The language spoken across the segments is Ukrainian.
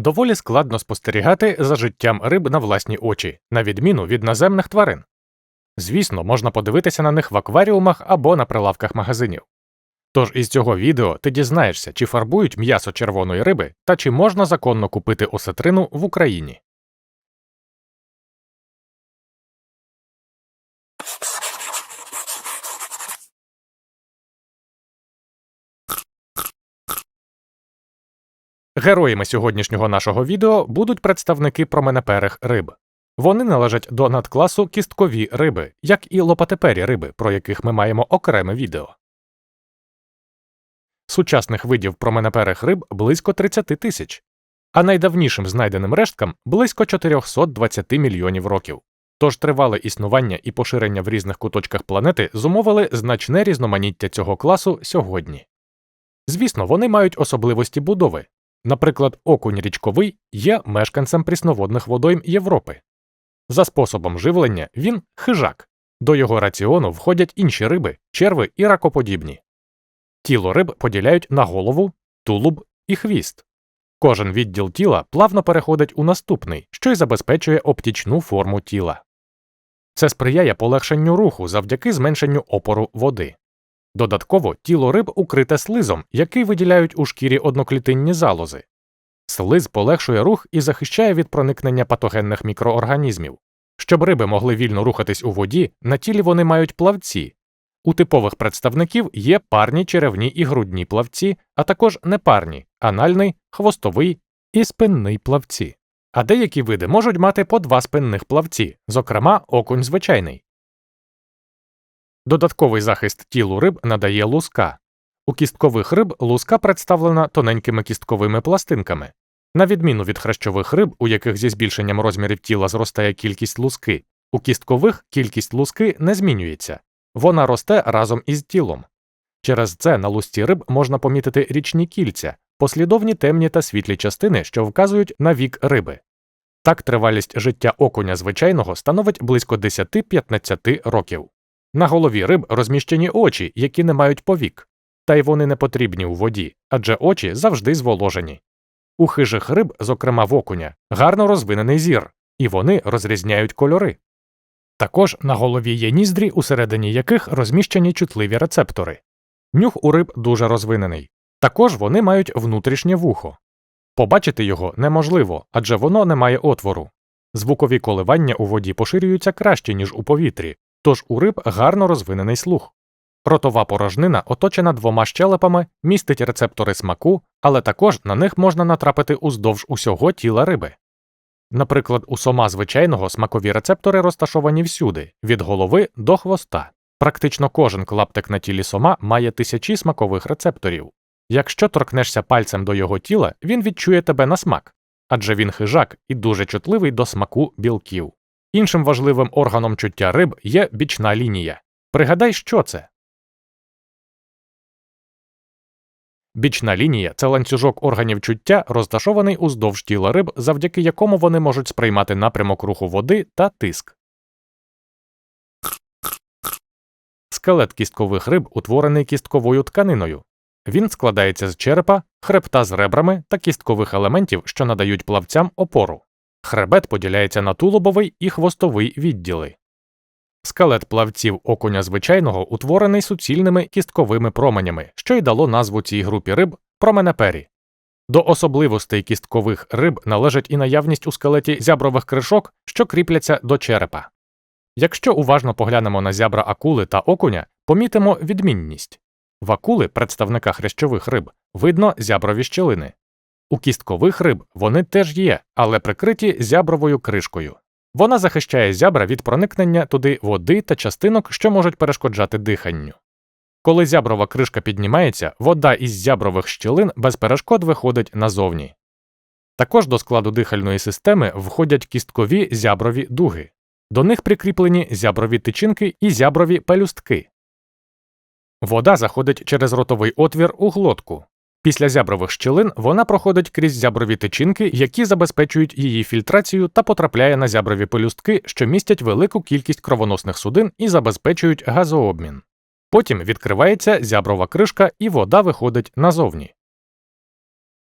Доволі складно спостерігати за життям риб на власні очі, на відміну від наземних тварин. Звісно, можна подивитися на них в акваріумах або на прилавках магазинів. Тож із цього відео ти дізнаєшся, чи фарбують м'ясо червоної риби та чи можна законно купити осетрину в Україні. Героями сьогоднішнього нашого відео будуть представники променеперих риб. Вони належать до надкласу кісткові риби, як і лопатепері риби, про яких ми маємо окреме відео. Сучасних видів променеперих риб близько 30 тисяч, а найдавнішим знайденим решткам близько 420 мільйонів років. Тож тривале існування і поширення в різних куточках планети зумовили значне різноманіття цього класу сьогодні. Звісно, вони мають особливості будови. Наприклад, окунь річковий є мешканцем прісноводних водойм Європи. За способом живлення він хижак, до його раціону входять інші риби, черви і ракоподібні. Тіло риб поділяють на голову, тулуб і хвіст. Кожен відділ тіла плавно переходить у наступний, що й забезпечує оптічну форму тіла. Це сприяє полегшенню руху завдяки зменшенню опору води. Додатково тіло риб укрите слизом, який виділяють у шкірі одноклітинні залози. Слиз полегшує рух і захищає від проникнення патогенних мікроорганізмів. Щоб риби могли вільно рухатись у воді, на тілі вони мають плавці. У типових представників є парні черевні і грудні плавці, а також непарні анальний, хвостовий і спинний плавці. А деякі види можуть мати по два спинних плавці, зокрема окунь звичайний. Додатковий захист тілу риб надає луска. У кісткових риб луска представлена тоненькими кістковими пластинками. На відміну від хрещових риб, у яких зі збільшенням розмірів тіла зростає кількість луски, у кісткових кількість луски не змінюється, вона росте разом із тілом. Через це на лусті риб можна помітити річні кільця, послідовні темні та світлі частини, що вказують на вік риби. Так тривалість життя окуня звичайного становить близько 10-15 років. На голові риб розміщені очі, які не мають повік, та й вони не потрібні у воді, адже очі завжди зволожені. У хижих риб, зокрема в окуня, гарно розвинений зір, і вони розрізняють кольори. Також на голові є ніздрі, усередині яких розміщені чутливі рецептори. Нюх у риб дуже розвинений. Також вони мають внутрішнє вухо. Побачити його неможливо, адже воно не має отвору. Звукові коливання у воді поширюються краще, ніж у повітрі, тож у риб гарно розвинений слух. Ротова порожнина оточена двома щелепами, містить рецептори смаку, але також на них можна натрапити уздовж усього тіла риби. Наприклад, у сома звичайного смакові рецептори розташовані всюди, від голови до хвоста. Практично кожен клаптик на тілі сома має тисячі смакових рецепторів. Якщо торкнешся пальцем до його тіла, він відчує тебе на смак, адже він хижак і дуже чутливий до смаку білків. Іншим важливим органом чуття риб є бічна лінія. Пригадай, що це. Бічна лінія це ланцюжок органів чуття, розташований уздовж тіла риб, завдяки якому вони можуть сприймати напрямок руху води та тиск. Скелет кісткових риб утворений кістковою тканиною. Він складається з черепа, хребта з ребрами та кісткових елементів, що надають плавцям опору. Хребет поділяється на тулубовий і хвостовий відділи. Скелет плавців окуня звичайного утворений суцільними кістковими променями, що й дало назву цій групі риб променепері. До особливостей кісткових риб належить і наявність у скелеті зябрових кришок, що кріпляться до черепа. Якщо уважно поглянемо на зябра акули та окуня, помітимо відмінність. В акули, представника хрящових риб, видно зяброві щілини. У кісткових риб вони теж є, але прикриті зябровою кришкою. Вона захищає зябра від проникнення туди води та частинок, що можуть перешкоджати диханню. Коли зяброва кришка піднімається, вода із зябрових щілин без перешкод виходить назовні. Також до складу дихальної системи входять кісткові зяброві дуги. До них прикріплені зяброві тичинки і зяброві пелюстки. Вода заходить через ротовий отвір у глотку. Після зябрових щілин вона проходить крізь зяброві тичинки, які забезпечують її фільтрацію та потрапляє на зяброві пелюстки, що містять велику кількість кровоносних судин і забезпечують газообмін. Потім відкривається зяброва кришка і вода виходить назовні.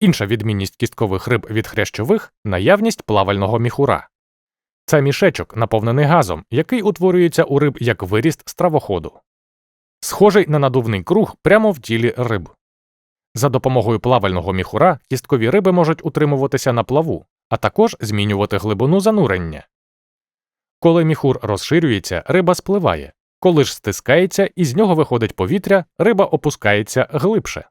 Інша відмінність кісткових риб від хрящових наявність плавального міхура. Це мішечок, наповнений газом, який утворюється у риб як виріст стравоходу. Схожий на надувний круг прямо в тілі риб. За допомогою плавального міхура кісткові риби можуть утримуватися на плаву, а також змінювати глибину занурення. Коли міхур розширюється, риба спливає. Коли ж стискається і з нього виходить повітря, риба опускається глибше.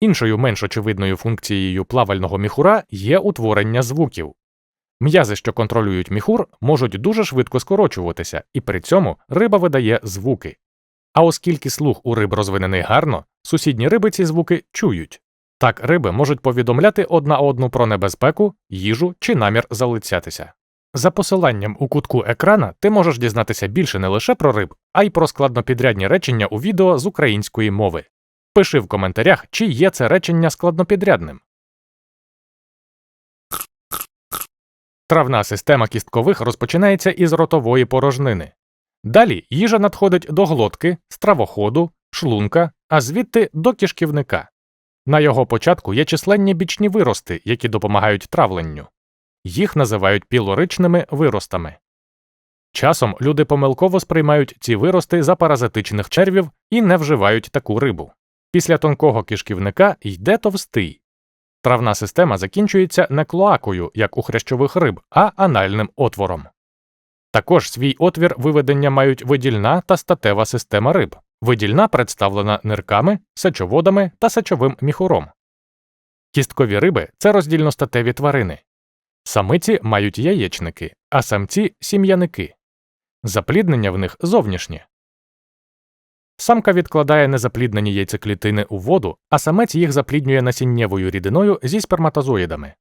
Іншою менш очевидною функцією плавального міхура є утворення звуків. М'язи, що контролюють міхур, можуть дуже швидко скорочуватися, і при цьому риба видає звуки. А оскільки слух у риб розвинений гарно, сусідні риби ці звуки чують. Так риби можуть повідомляти одна одну про небезпеку, їжу чи намір залицятися. За посиланням у кутку екрана ти можеш дізнатися більше не лише про риб, а й про складнопідрядні речення у відео з української мови. Пиши в коментарях, чи є це речення складнопідрядним. Травна система кісткових розпочинається із ротової порожнини. Далі їжа надходить до глотки, стравоходу, шлунка, а звідти до кишківника. На його початку є численні бічні вирости, які допомагають травленню. Їх називають пілоричними виростами. Часом люди помилково сприймають ці вирости за паразитичних червів і не вживають таку рибу. Після тонкого кишківника йде товстий. Травна система закінчується не клоакою, як у хрящових риб, а анальним отвором. Також свій отвір виведення мають видільна та статева система риб. Видільна представлена нирками, сечоводами та сечовим міхуром. Кісткові риби це роздільностатеві тварини. Самиці мають яєчники, а самці сім'яники. Запліднення в них зовнішнє. Самка відкладає незапліднені яйцеклітини у воду, а самець їх запліднює насіннєвою рідиною зі сперматозоїдами.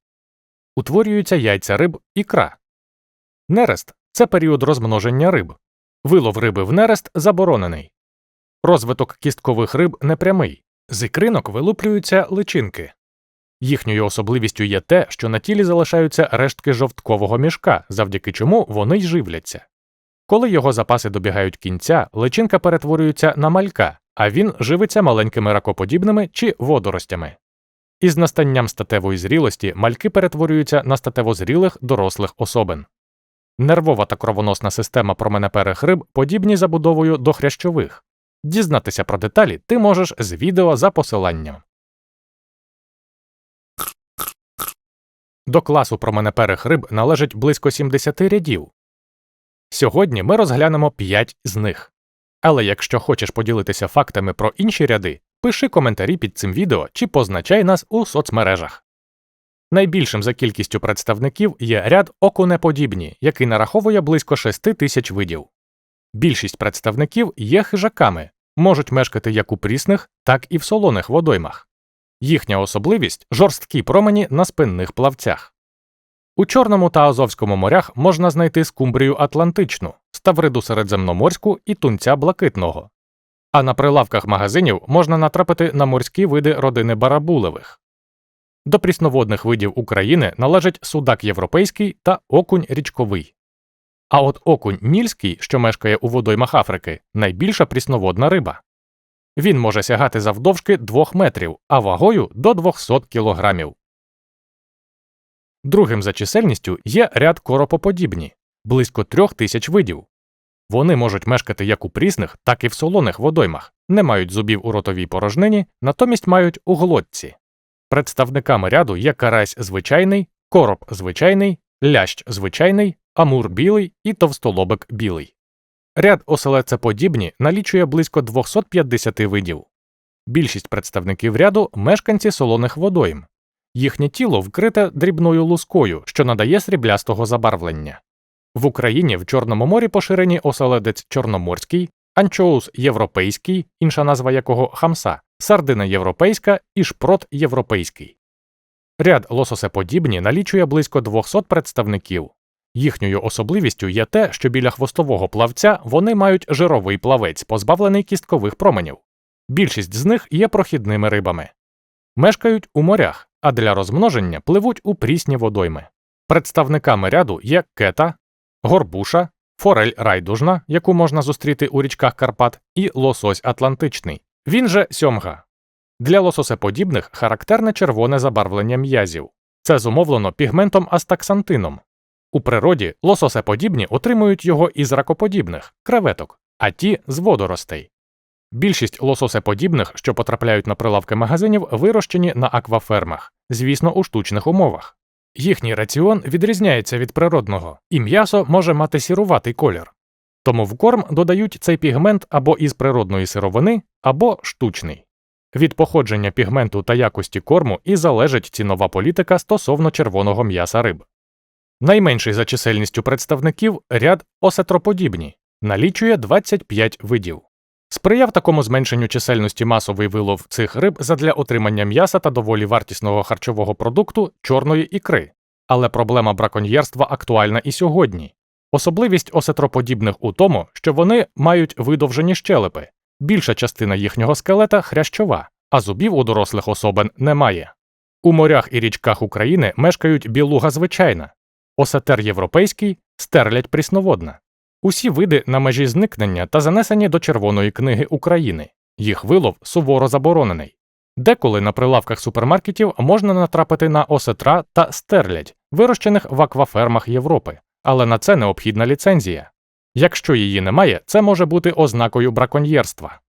Утворюються яйця риб ікра. Нерест це період розмноження риб. Вилов риби в нерест заборонений. Розвиток кісткових риб непрямий. З ікринок вилуплюються личинки. Їхньою особливістю є те, що на тілі залишаються рештки жовткового мішка, завдяки чому вони й живляться. Коли його запаси добігають кінця, личинка перетворюється на малька, а він живиться маленькими ракоподібними чи водоростями. Із настанням статевої зрілості мальки перетворюються на статевозрілих дорослих особин. Нервова та кровоносна система променеперих риб подібні забудовою до хрящових. Дізнатися про деталі ти можеш з відео за посиланням. До класу променеперих риб належить близько 70 рядів. Сьогодні ми розглянемо 5 з них. Але якщо хочеш поділитися фактами про інші ряди, пиши коментарі під цим відео чи позначай нас у соцмережах. Найбільшим за кількістю представників є ряд окунеподібні, який нараховує близько 6 тисяч видів. Більшість представників є хижаками, можуть мешкати як у прісних, так і в солоних водоймах. Їхня особливість жорсткі промені на спинних плавцях. У Чорному та Азовському морях можна знайти скумбрію атлантичну, ставриду середземноморську і тунця блакитного. А на прилавках магазинів можна натрапити на морські види родини барабулевих. До прісноводних видів України належать судак європейський та окунь річковий. А от окунь нільський, що мешкає у водоймах Африки, найбільша прісноводна риба. Він може сягати завдовжки 2 метрів, а вагою до 200 кілограмів. Другим за чисельністю є ряд коропоподібні близько трьох тисяч видів. Вони можуть мешкати як у прісних, так і в солоних водоймах, не мають зубів у ротовій порожнині, натомість мають у глотці. Представниками ряду є карась звичайний, короб звичайний, лящ звичайний, амур білий і товстолобик білий. Ряд оселецеподібні налічує близько 250 видів. Більшість представників ряду мешканці солоних водойм. Їхнє тіло вкрите дрібною лускою, що надає сріблястого забарвлення. В Україні в Чорному морі поширені оселедець чорноморський, анчоус європейський, інша назва якого хамса, сардина європейська і шпрот європейський. Ряд лососеподібні налічує близько 200 представників. Їхньою особливістю є те, що біля хвостового плавця вони мають жировий плавець, позбавлений кісткових променів. Більшість з них є прохідними рибами. Мешкають у морях, а для розмноження пливуть у прісні водойми. Представниками ряду є кета, горбуша, форель райдужна, яку можна зустріти у річках Карпат, і лосось Атлантичний. Він же сьомга. Для лососеподібних характерне червоне забарвлення м'язів. Це зумовлено пігментом астаксантином. У природі лососеподібні отримують його із ракоподібних креветок, а ті з водоростей. Більшість лососеподібних, що потрапляють на прилавки магазинів, вирощені на аквафермах, звісно, у штучних умовах. Їхній раціон відрізняється від природного, і м'ясо може мати сіруватий колір. Тому в корм додають цей пігмент або із природної сировини, або штучний. Від походження пігменту та якості корму і залежить цінова політика стосовно червоного м'яса риб. Найменший за чисельністю представників ряд осетроподібні, налічує 25 видів. Сприяв такому зменшенню чисельності масовий вилов цих риб задля отримання м'яса та доволі вартісного харчового продукту чорної ікри. Але проблема браконьєрства актуальна і сьогодні. Особливість осетроподібних у тому, що вони мають видовжені щелепи, більша частина їхнього скелета хрящова, а зубів у дорослих особин немає. У морях і річках України мешкають білуга звичайна, осетер європейський, стерлядь прісноводна. Усі види на межі зникнення та занесені до Червоної книги України. Їх вилов суворо заборонений. Деколи на прилавках супермаркетів можна натрапити на осетра та стерлядь, вирощених в аквафермах Європи, але на це необхідна ліцензія. Якщо її немає, це може бути ознакою браконьєрства.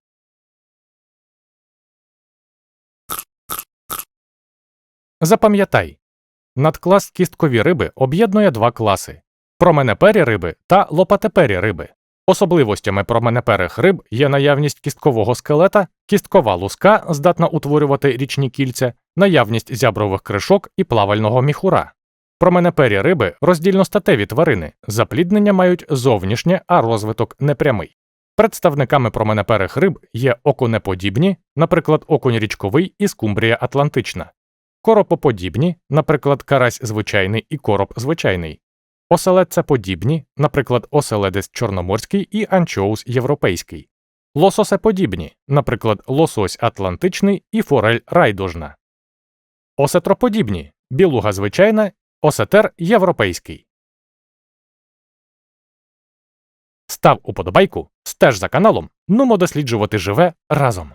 Запам'ятай надклас кісткові риби об'єднує два класи променепері риби та лопатепері риби. Особливостями променеперих риб є наявність кісткового скелета, кісткова луска, здатна утворювати річні кільця, наявність зябрових кришок і плавального міхура. Променепері риби роздільностатеві тварини, запліднення мають зовнішнє, а розвиток непрямий. Представниками променеперих риб є окунеподібні, наприклад, окунь річковий і скумбрія атлантична, коропоподібні, наприклад, карась звичайний і короб звичайний, оселедцеподібні, наприклад, оселедець чорноморський і анчоус європейський, лососеподібні, наприклад, лосось атлантичний і форель райдужна, осетроподібні, білуга звичайна, осетер європейський. Став уподобайку, стеж за каналом, нумо досліджувати живе разом.